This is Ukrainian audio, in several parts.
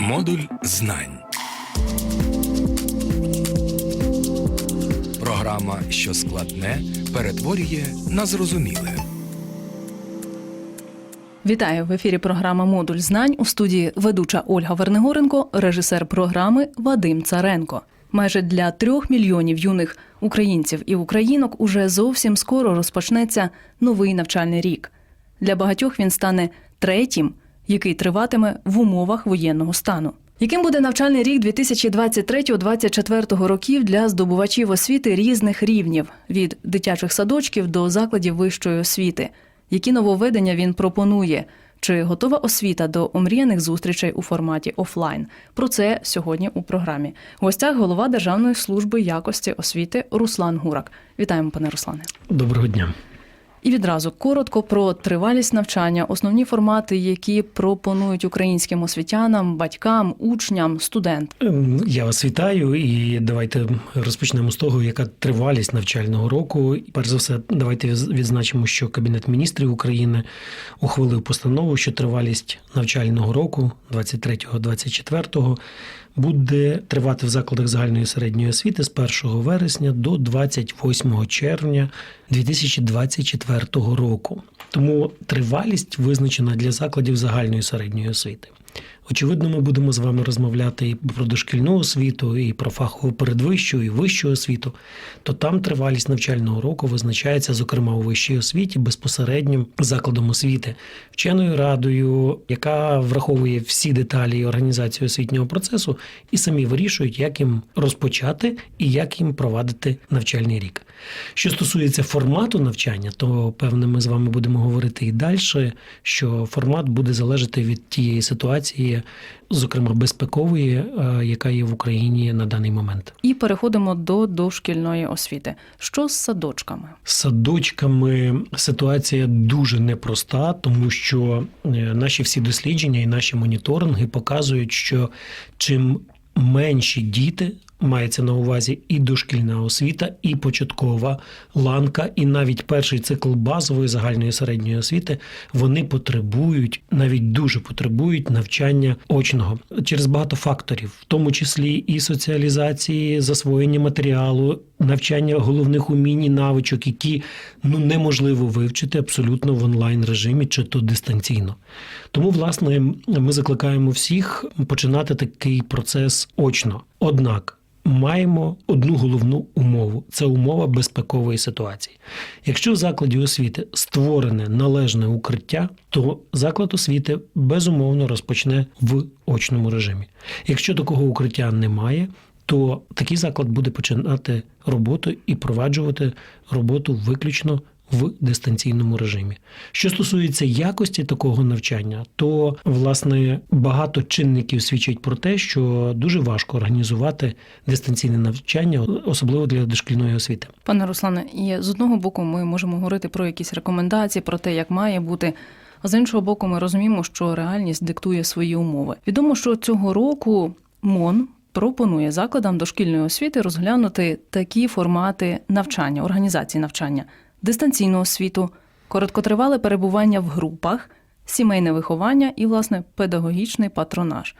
Модуль знань. Програма, що складне, перетворює на зрозуміле. Вітаю в ефірі. Програма Модуль знань у студії ведуча Ольга Вернигоренко, режисер програми Вадим Царенко. Майже для трьох мільйонів юних українців і українок уже зовсім скоро розпочнеться новий навчальний рік. Для багатьох він стане третім, який триватиме в умовах воєнного стану. Яким буде навчальний рік 2023-2024 років для здобувачів освіти різних рівнів від дитячих садочків до закладів вищої освіти? Які нововведення він пропонує? Чи готова освіта до омріяних зустрічей у форматі офлайн? Про це сьогодні у програмі. В гостях голова Державної служби якості освіти Руслан Гурак. Вітаємо, пане Руслане. Доброго дня. І відразу коротко про тривалість навчання, основні формати, які пропонують українським освітянам, батькам, учням, студентам. Ем, Я вас вітаю, і давайте розпочнемо з того, яка тривалість навчального року. Перш за все, давайте відзначимо, що Кабінет міністрів України ухвалив постанову, що тривалість навчального року, 23-24, буде тривати в закладах загальної середньої освіти з 1 вересня до 28 червня 2024 року. Тому тривалість визначена для закладів загальної середньої освіти. Очевидно, ми будемо з вами розмовляти і про дошкільну освіту, і про фахову передвищу, і вищу освіту. То там тривалість навчального року визначається, зокрема у вищій освіті, безпосередньо закладом освіти, вченою радою, яка враховує всі деталі організації освітнього процесу, і самі вирішують, як їм розпочати і як їм провадити навчальний рік. Що стосується формату навчання, то певне, ми з вами будемо говорити і далі, що формат буде залежати від тієї ситуації, зокрема безпекової, е, яка є в Україні на даний момент. І переходимо до дошкільної освіти. Що з садочками? З садочками ситуація дуже непроста, тому що е, наші всі дослідження і наші моніторинги показують, що чим менші діти. Мається на увазі і дошкільна освіта, і початкова ланка, і навіть перший цикл базової загальної середньої освіти вони потребують, навіть дуже потребують навчання очного через багато факторів, в тому числі і соціалізації, засвоєння матеріалу, навчання головних умінь і навичок, які ну неможливо вивчити абсолютно в онлайн режимі чи то дистанційно. Тому, власне, ми закликаємо всіх починати такий процес очно. Однак. Маємо одну головну умову це умова безпекової ситуації. Якщо в закладі освіти створене належне укриття, то заклад освіти безумовно розпочне в очному режимі. Якщо такого укриття немає, то такий заклад буде починати роботу і проваджувати роботу виключно в дистанційному режимі. Що стосується якості такого навчання, то власне багато чинників свідчать про те, що дуже важко організувати дистанційне навчання, особливо для дошкільної освіти. Пане Руслане, і з одного боку ми можемо говорити про якісь рекомендації, про те, як має бути. А з іншого боку, ми розуміємо, що реальність диктує свої умови. Відомо, що цього року МОН пропонує закладам дошкільної освіти розглянути такі формати навчання, організації навчання, дистанційну освіту, короткотривале перебування в групах, сімейне виховання і, власне, педагогічний патронаж.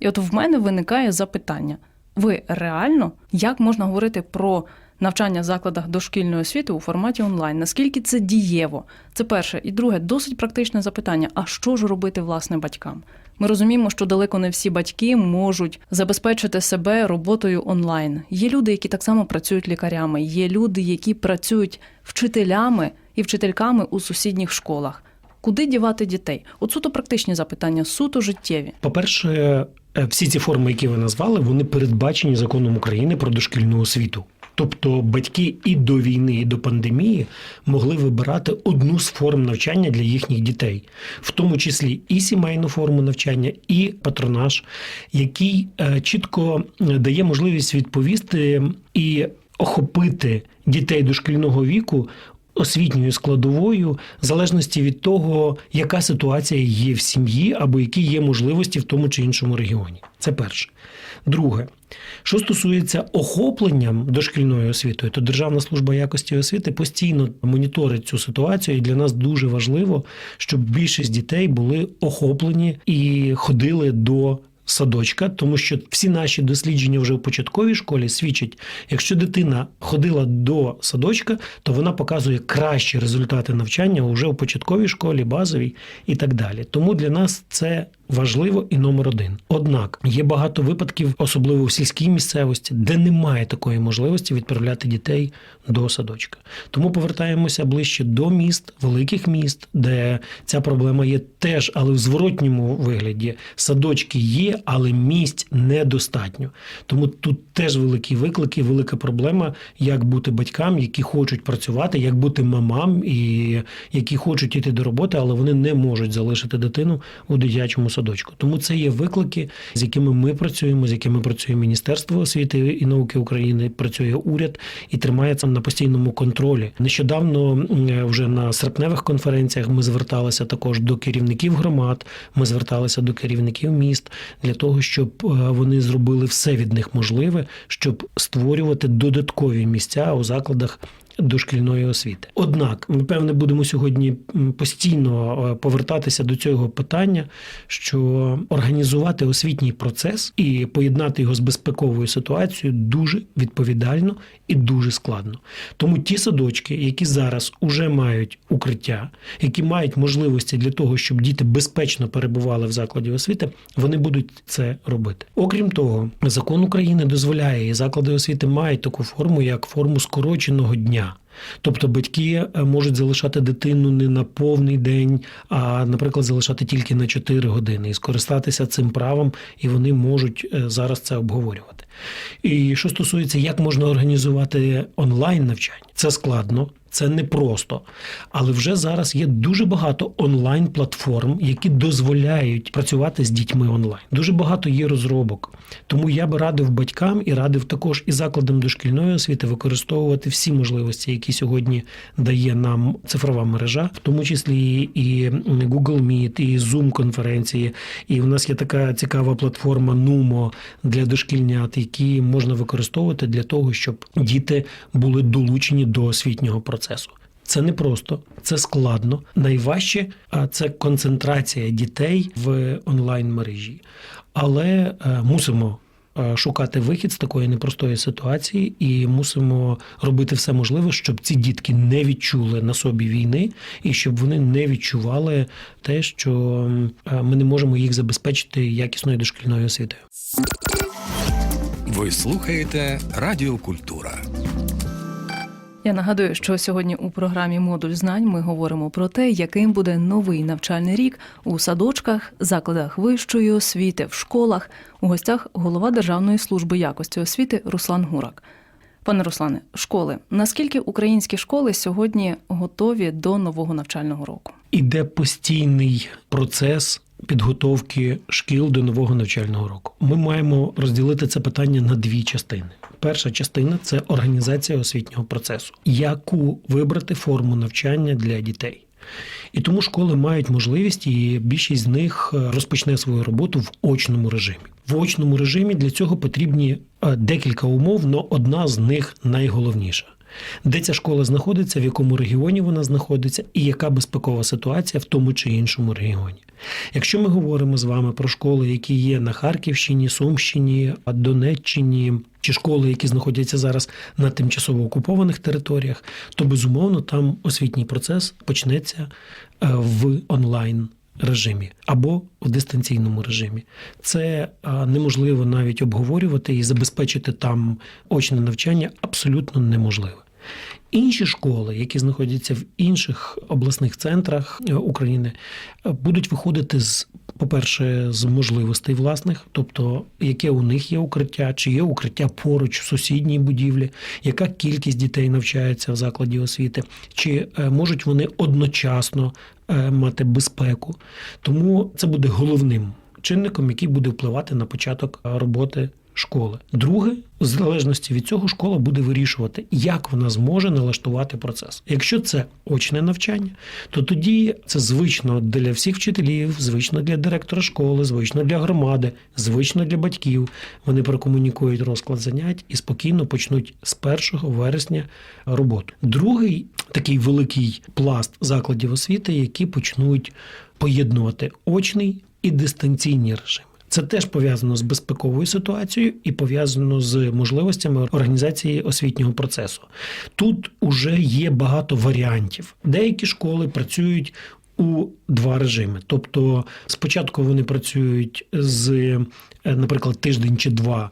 І от в мене виникає запитання: ви реально як можна говорити про навчання в закладах дошкільної освіти у форматі онлайн? Наскільки це дієво? Це перше. І друге, досить практичне запитання: а що ж робити власне батькам? Ми розуміємо, що далеко не всі батьки можуть забезпечити себе роботою онлайн. Є люди, які так само працюють лікарями, є люди, які працюють вчителями і вчительками у сусідніх школах. Куди дівати дітей? От суто практичні запитання, суто життєві. По-перше, е, всі ці форми, які ви назвали, вони передбачені законом України про дошкільну освіту. Тобто батьки і до війни, і до пандемії могли вибирати одну з форм навчання для їхніх дітей, в тому числі і сімейну форму навчання, і патронаж, який е, чітко дає можливість відповісти і охопити дітей дошкільного віку. Освітньою складовою, в залежності від того, яка ситуація є в сім'ї або які є можливості в тому чи іншому регіоні. Це перше. Друге, що стосується охопленням дошкільною освітою, то Державна служба якості освіти постійно моніторить цю ситуацію, і для нас дуже важливо, щоб більшість дітей були охоплені і ходили до садочка, тому що всі наші дослідження вже в початковій школі свідчать, якщо дитина ходила до садочка, то вона показує кращі результати навчання вже в початковій школі, базовій і так далі. Тому для нас це важливо і номер один. Однак є багато випадків, особливо в сільській місцевості, де немає такої можливості відправляти дітей до садочка. Тому повертаємося ближче до міст, великих міст, де ця проблема є теж, але в зворотньому вигляді садочки є, але місць недостатньо. Тому тут теж великі виклики, велика проблема, як бути батькам, які хочуть працювати, як бути мамам і які хочуть іти до роботи, але вони не можуть залишити дитину у дитячому садочку. Тому це є виклики, з якими ми працюємо, з якими працює Міністерство освіти і науки України, працює уряд і тримається на постійному контролі. Нещодавно вже на серпневих конференціях ми зверталися також до керівників громад. Ми зверталися до керівників міст для того, щоб е, вони зробили все від них можливе, щоб створювати додаткові місця у закладах. Дошкільної освіти. Однак, ми певне будемо сьогодні постійно е, повертатися до цього питання, що організувати освітній процес і поєднати його з безпековою ситуацією дуже відповідально і дуже складно. Тому ті садочки, які зараз уже мають укриття, які мають можливості для того, щоб діти безпечно перебували в закладі освіти, вони будуть це робити. Окрім того, закон України дозволяє і заклади освіти мають таку форму, як форму скороченого дня. Тобто батьки е, можуть залишати дитину не на повний день, а, наприклад, залишати тільки на 4 години і скористатися цим правом, і вони можуть е, зараз це обговорювати. І що стосується, як можна організувати онлайн навчання, це складно. Це непросто, але вже зараз є дуже багато онлайн платформ, які дозволяють працювати з дітьми онлайн. Дуже багато є розробок. Тому я би радив батькам і радив також і закладам дошкільної освіти використовувати всі можливості, які сьогодні дає нам цифрова мережа, в тому числі і Google Meet, і Zoom конференції. І в нас є така цікава платформа Numo для дошкільнят, які можна використовувати для того, щоб діти були долучені до освітнього процесу. Це не просто, це складно. Найважче це концентрація дітей в онлайн мережі. Але е, мусимо е, шукати вихід з такої непростої ситуації, і мусимо робити все можливе, щоб ці дітки не відчули на собі війни, і щоб вони не відчували те, що е, ми не можемо їх забезпечити якісною дошкільною освітою. Ви слухаєте Радіо Культура. Я нагадую, що сьогодні у програмі Модуль знань ми говоримо про те, яким буде новий навчальний рік у садочках, закладах вищої освіти, в школах. У гостях голова Державної служби якості освіти Руслан Гурак. Пане Руслане, школи. Наскільки українські школи сьогодні готові до нового навчального року? Іде постійний процес підготовки шкіл до нового навчального року. Ми маємо розділити це питання на дві частини. Перша частина це організація освітнього процесу, яку вибрати форму навчання для дітей. І тому школи мають можливість, і більшість з них е, розпочне свою роботу в очному режимі. В очному режимі для цього потрібні е, декілька умов, але одна з них найголовніша. Де ця школа знаходиться, в якому регіоні вона знаходиться, і яка безпекова ситуація в тому чи іншому регіоні. Якщо ми говоримо з вами про школи, які є на Харківщині, Сумщині, Донеччині, чи школи, які знаходяться зараз на тимчасово окупованих територіях, то безумовно там освітній процес почнеться е, в онлайн. Режимі або в дистанційному режимі це е, неможливо навіть обговорювати і забезпечити там очне навчання абсолютно неможливо. Інші школи, які знаходяться в інших обласних центрах е, України, е, будуть виходити з, по-перше, з можливостей власних, тобто яке у них є укриття, чи є укриття поруч в сусідній будівлі, яка кількість дітей навчається в закладі освіти, чи е, можуть вони одночасно мати безпеку. Тому це буде головним чинником, який буде впливати на початок роботи школи. Друге, в залежності від цього, школа буде вирішувати, як вона зможе налаштувати процес. Якщо це очне навчання, то тоді це звично для всіх вчителів, звично для директора школи, звично для громади, звично для батьків. Вони прокомунікують розклад занять і спокійно почнуть з 1 вересня роботу. Другий такий великий пласт закладів освіти, які почнуть поєднувати очний і дистанційні режими. Це теж пов'язано з безпековою ситуацією і пов'язано з можливостями організації освітнього процесу. Тут уже є багато варіантів. Деякі школи працюють у два режими. Тобто, спочатку вони працюють з, наприклад, тиждень чи два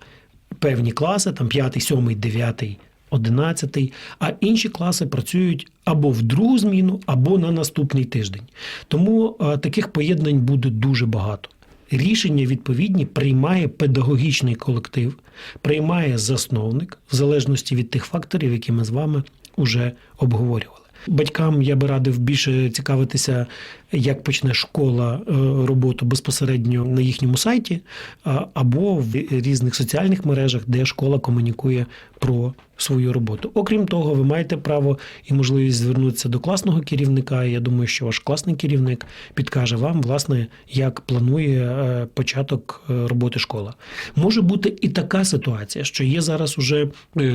певні класи, там 5, 7, 9, 11, а інші класи працюють або в другу зміну, або на наступний тиждень. Тому е, таких поєднань буде дуже багато. Рішення відповідні приймає педагогічний колектив, приймає засновник в залежності від тих факторів, які ми з вами вже обговорювали. Батькам я би радив більше цікавитися, як почне школа е, роботу безпосередньо на їхньому сайті або в різних соціальних мережах, де школа комунікує про свою роботу. Окрім того, ви маєте право і можливість звернутися до класного керівника. Я думаю, що ваш класний керівник підкаже вам, власне, як планує е, початок е, роботи школа. Може бути і така ситуація, що є зараз уже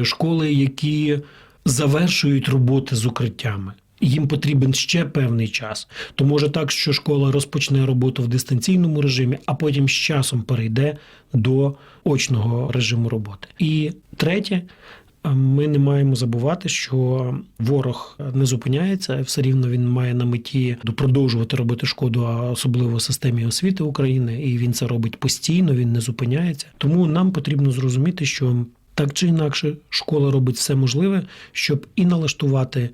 школи, які завершують роботи з укриттями. Їм потрібен ще певний час. То може так, що школа розпочне роботу в дистанційному режимі, а потім з часом перейде до очного режиму роботи. І третє, ми не маємо забувати, що ворог не зупиняється, все рівно він має на меті продовжувати робити шкоду, особливо системі освіти України, і він це робить постійно, він не зупиняється. Тому нам потрібно зрозуміти, що так чи інакше школа робить все можливе, щоб і налаштувати.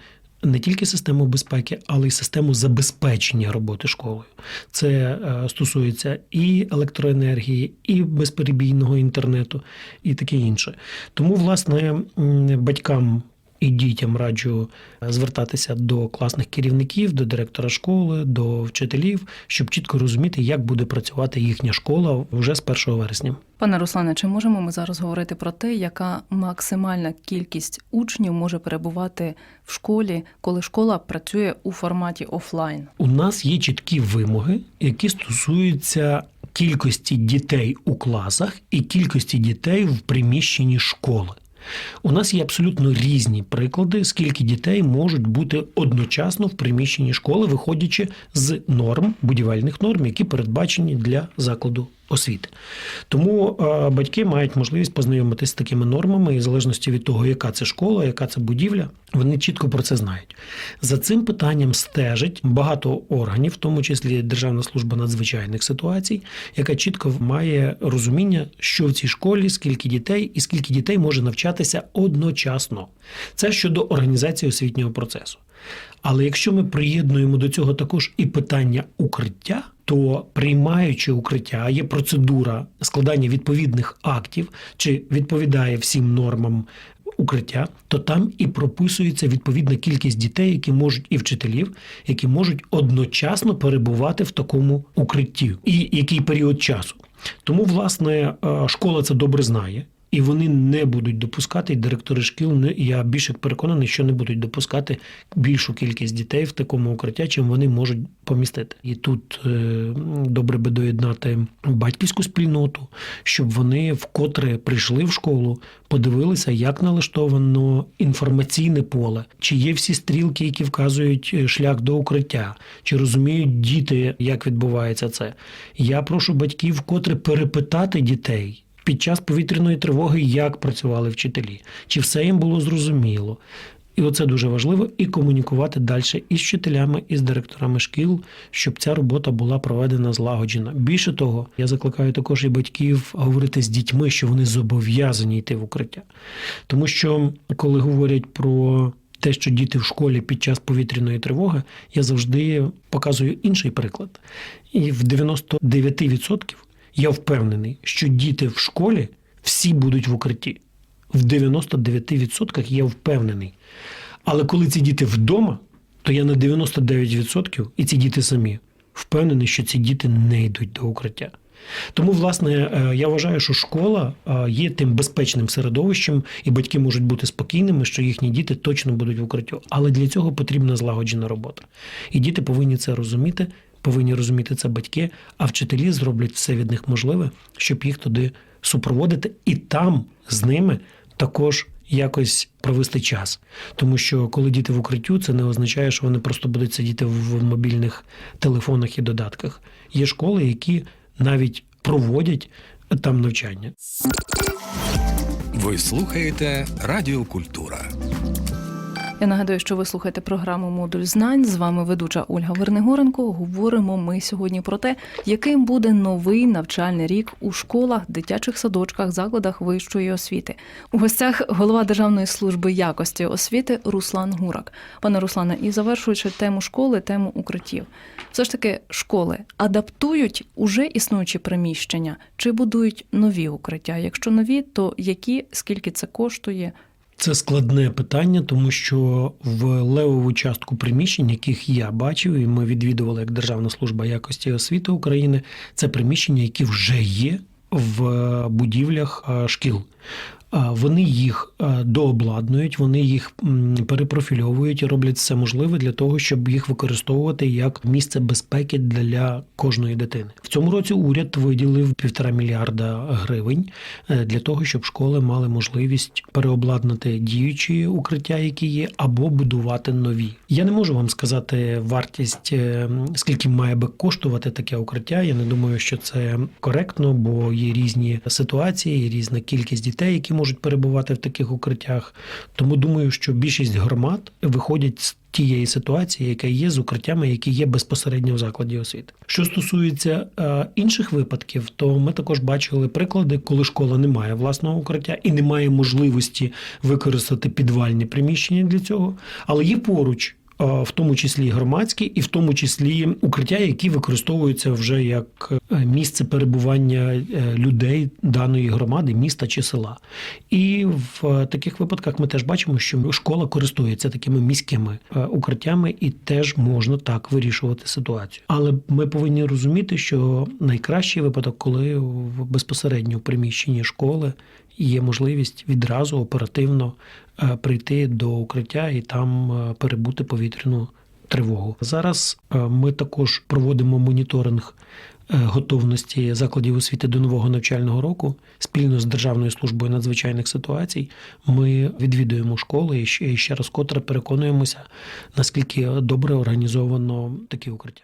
Не тільки систему безпеки, але й систему забезпечення роботи школою. Це е, стосується і електроенергії, і безперебійного інтернету, і таке інше. Тому, власне, батькам і дітям раджу звертатися до класних керівників, до директора школи, до вчителів, щоб чітко розуміти, як буде працювати їхня школа вже з 1 вересня. Пане Руслане, чи можемо ми зараз говорити про те, яка максимальна кількість учнів може перебувати в школі, коли школа працює у форматі офлайн? У нас є чіткі вимоги, які стосуються кількості дітей у класах і кількості дітей в приміщенні школи. У нас є абсолютно різні приклади, скільки дітей можуть бути одночасно в приміщенні школи, виходячи з норм, будівельних норм, які передбачені для закладу освіти. Тому е, батьки мають можливість познайомитися з такими нормами, і в залежності від того, яка це школа, яка це будівля, вони чітко про це знають. За цим питанням стежить багато органів, в тому числі Державна служба надзвичайних ситуацій, яка чітко має розуміння, що в цій школі, скільки дітей і скільки дітей може навчатися одночасно. Це щодо організації освітнього процесу. Але якщо ми приєднуємо до цього також і питання укриття, то приймаючи укриття, є процедура складання відповідних актів, чи відповідає всім нормам укриття, то там і прописується відповідна кількість дітей, які можуть і вчителів, які можуть одночасно перебувати в такому укритті, і який період часу. Тому, власне, е, школа це добре знає. І вони не будуть допускати, і директори шкіл я більш як переконаний, що не будуть допускати більшу кількість дітей в такому укриття, чим вони можуть помістити. І тут е, добре би доєднати батьківську спільноту, щоб вони вкотре прийшли в школу, подивилися, як налаштовано інформаційне поле, чи є всі стрілки, які вказують е, шлях до укриття, чи розуміють діти, як відбувається це. Я прошу батьків вкотре перепитати дітей під час повітряної тривоги, як працювали вчителі, чи все їм було зрозуміло. І оце дуже важливо, і комунікувати далі і з вчителями, і з директорами шкіл, щоб ця робота була проведена злагоджена. Більше того, я закликаю також і батьків говорити з дітьми, що вони зобов'язані йти в укриття. Тому що коли говорять про те, що діти в школі під час повітряної тривоги, я завжди показую інший приклад. І в 99% я впевнений, що діти в школі всі будуть в укритті. В 99% я впевнений. Але коли ці діти вдома, то я на 99% і ці діти самі впевнений, що ці діти не йдуть до укриття. Тому, власне, е, я вважаю, що школа е, є тим безпечним середовищем, і батьки можуть бути спокійними, що їхні діти точно будуть в укриттю. Але для цього потрібна злагоджена робота. І діти повинні це розуміти, повинні розуміти це батьки, а вчителі зроблять все від них можливе, щоб їх туди супроводити, і там з ними також. Якось провести час, тому що коли діти в укриттю, це не означає, що вони просто будуть сидіти в мобільних телефонах і додатках. Є школи, які навіть проводять там навчання. Ви слухаєте Радіо Культура. Я нагадую, що ви слухаєте програму Модуль знань. З вами ведуча Ольга Вернигоренко. Говоримо ми сьогодні про те, яким буде новий навчальний рік у школах, дитячих садочках, закладах вищої освіти. У гостях голова Державної служби якості освіти Руслан Гурак. Пане Руслане, і завершуючи тему школи, тему укриттів. Все ж таки, школи адаптують уже існуючі приміщення чи будують нові укриття? Якщо нові, то які, скільки це коштує? Це складне питання, тому що в левову частку приміщень, яких я бачив, і ми відвідували як Державна служба якості освіти України, це приміщення, які вже є в будівлях е, шкіл. Вони їх дообладнують, вони їх перепрофільовують і роблять все можливе для того, щоб їх використовувати як місце безпеки для кожної дитини. В цьому році уряд виділив півтора мільярда гривень е, для того, щоб школи мали можливість переобладнати діючі укриття, які є, або будувати нові. Я не можу вам сказати вартість, е, скільки має би коштувати таке укриття. Я не думаю, що це коректно, бо є різні ситуації, є різна кількість дітей, які можуть перебувати в таких укриттях. Тому думаю, що більшість громад виходять з тієї ситуації, яка є з укриттями, які є безпосередньо в закладі освіти. Що стосується е, інших випадків, то ми також бачили приклади, коли школа не має власного укриття і не має можливості використати підвальні приміщення для цього, але є поруч. В тому числі громадські, і в тому числі укриття, які використовуються вже як е, місце перебування е, людей даної громади, міста чи села. І в е, таких випадках ми теж бачимо, що школа користується такими міськими укриттями, і теж можна так вирішувати ситуацію. Але ми повинні розуміти, що найкращий випадок, коли в безпосередньо в приміщенні школи є можливість відразу оперативно е, прийти до укриття і там е, перебути повітряну тривогу. Зараз е, ми також проводимо моніторинг готовності закладів освіти до нового навчального року спільно з Державною службою надзвичайних ситуацій. Ми відвідуємо школи і ще раз котре переконуємося, наскільки добре організовано такі укриття.